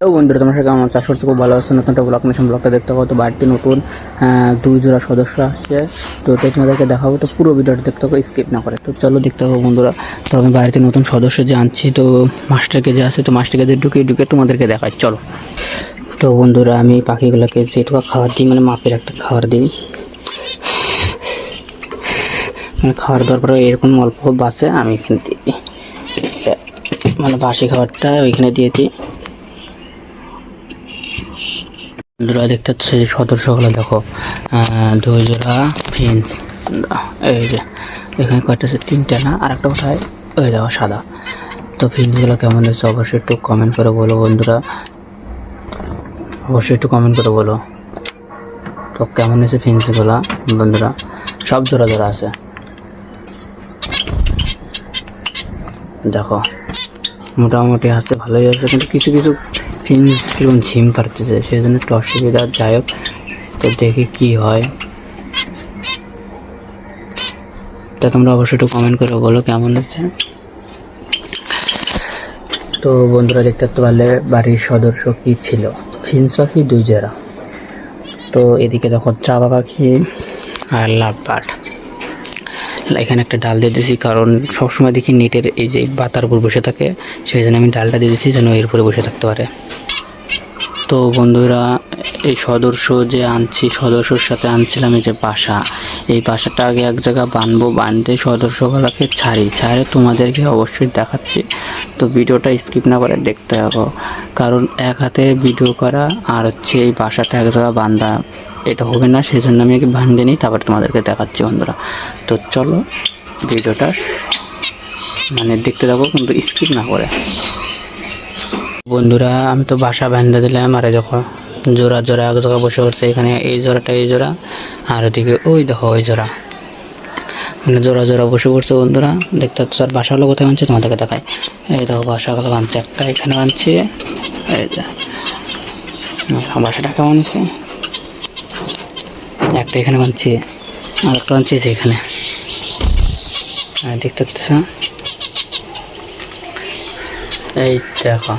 Hello বন্ধুরা, তোমার সাথে আমার চাষ করছে খুব ভালো আছে। নতুন একটা ব্লগ মিশন ব্লগটা দেখতে পাবো। তো বাড়িতে নতুন দুই জোড়া সদস্য আসছে। তো ওটাই তোমাদেরকে দেখাবো। তো পুরো ভিডিওটা দেখতে হবে স্কিপ না করে। তো চলো দেখতে হবে বন্ধুরা। তো আমি বাড়িতে নতুন সদস্য যে আনছি, তো মাস্টার কেজে আছে, তো মাস্টার কেজে ঢুকে ঢুকে তোমাদেরকে দেখাই। চলো। তো বন্ধুরা, আমি পাখিগুলোকে যেটুকু খাবার দিই মানে মাপের একটা খাবার দিই। মানে খাবার দেওয়ার পরে এরকম অল্প বাসে আমি এখানে দিই। মানে বাসি খাবারটা ওইখানে দিয়ে দিই। বন্ধুরা দেখতে পাচ্ছ এই সদস্যগুলো দেখো। দুই জোড়া ফিন্স এই যে, এখানে কয়টা আছে, তিনটা না? আর একটা কোথায় ওই দেখো, সাদা। তো ফিন্সগুলো কেমন হয়েছে অবশ্যই একটু কমেন্ট করে বলো বন্ধুরা। অবশ্যই একটু কমেন্ট করে বলো। তো কেমন হয়েছে ফিন্সগুলো বন্ধুরা? সব জোড়া জোড়া আছে। দেখো, মোটামুটি আছে, ভালোই আছে, কিন্তু কিছু কিছু ফিন্স কীরকম ঝিম পারতেছে সেই জন্য একটু অসুবিধা, যাই হোক, তো দেখি কি হয়। তা তোমরা অবশ্যই একটু কমেন্ট করে বলো কেমন হয়েছে তো বন্ধুরা, দেখতে পারলে বাড়ির সদস্য কি ছিল? ফিন্স পাখি দুই জোড়া। তো এদিকে দেখো চাপা পাখি আর লাভ বার্ড এখানে একটা ডাল দিয়ে দিয়েছি, কারণ সবসময় দেখি নেটের এই যে বাতার উপর বসে থাকে, সেই জন্য আমি ডালটা দিয়ে দিয়েছি যেন এর উপরে বসে থাকতে পারে। তো বন্ধুরা, এই সদস্য যে আনছি, সদস্যর সাথে আনছিলাম এই যে বাসা এই বাসাটা আগে এক জায়গায় বানবো, বানতে সদস্যগুলোকে ছাড়ি, ছাড়ে তোমাদেরকে অবশ্যই দেখাচ্ছি। তো ভিডিওটা স্কিপ না করে দেখতে হবে কারণ এক হাতে ভিডিও করা আর হচ্ছে এই বাসাটা এক জায়গায় বান্ধা এটা হবে না সেই জন্য আমি আগে বান্ধে নিই, তারপর তোমাদেরকে দেখাচ্ছি বন্ধুরা। তো চলো, ভিডিওটা মানে দেখতে যাব কিন্তু স্কিপ না করে। বন্ধুরা, আমি তো বাসা বান্ধা দিলাম, আর দেখো, জোড়া জোড়া এক জায়গায় বসে পড়ছে, এখানে এই জোড়াটা এই জোড়া, আর ওদিকে ওই দেখো, ওই জোড়া। মানে জোড়া জোড়া বসে পড়ছে বন্ধুরা, দেখতে পাচ্ছ, আর বাসাগুলো কোথায় বানছে তোমাদেরকে দেখায় এই দেখো বাসাগুলো বানছে একটা এখানে বানছে এই যে। বাসাটা কেমন আছে একটা এখানে বানছি, আর একটা বানছি এখানে। আর দেখতে পাচ্ছ? এই দেখো।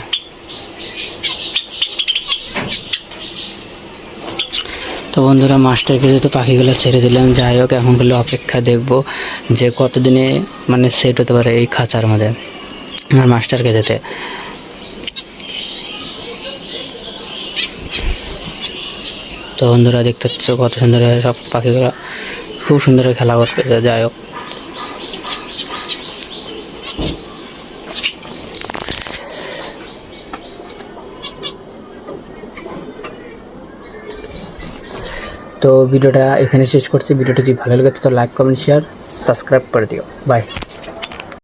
তো বন্ধুরা, মাস্টার মাস্টারকে যেহেতু পাখিগুলো ছেড়ে দিলাম। যাই হোক, এখন বলে অপেক্ষা দেখব যে কতদিনে মানে সেট হতে পারে এই খাঁচার মধ্যে। আমার মাস্টারকে যেতে তো বন্ধুরা দেখতে পাচ্ছ কত সুন্দর সব পাখিগুলো খুব সুন্দর খেলা করতে যাই হোক। তো ভিডিওটা এখানে শেষ করছি। ভিডিওটা যদি ভালো লাগে তো লাইক কমেন্ট শেয়ার সাবস্ক্রাইব করে দিও। বাই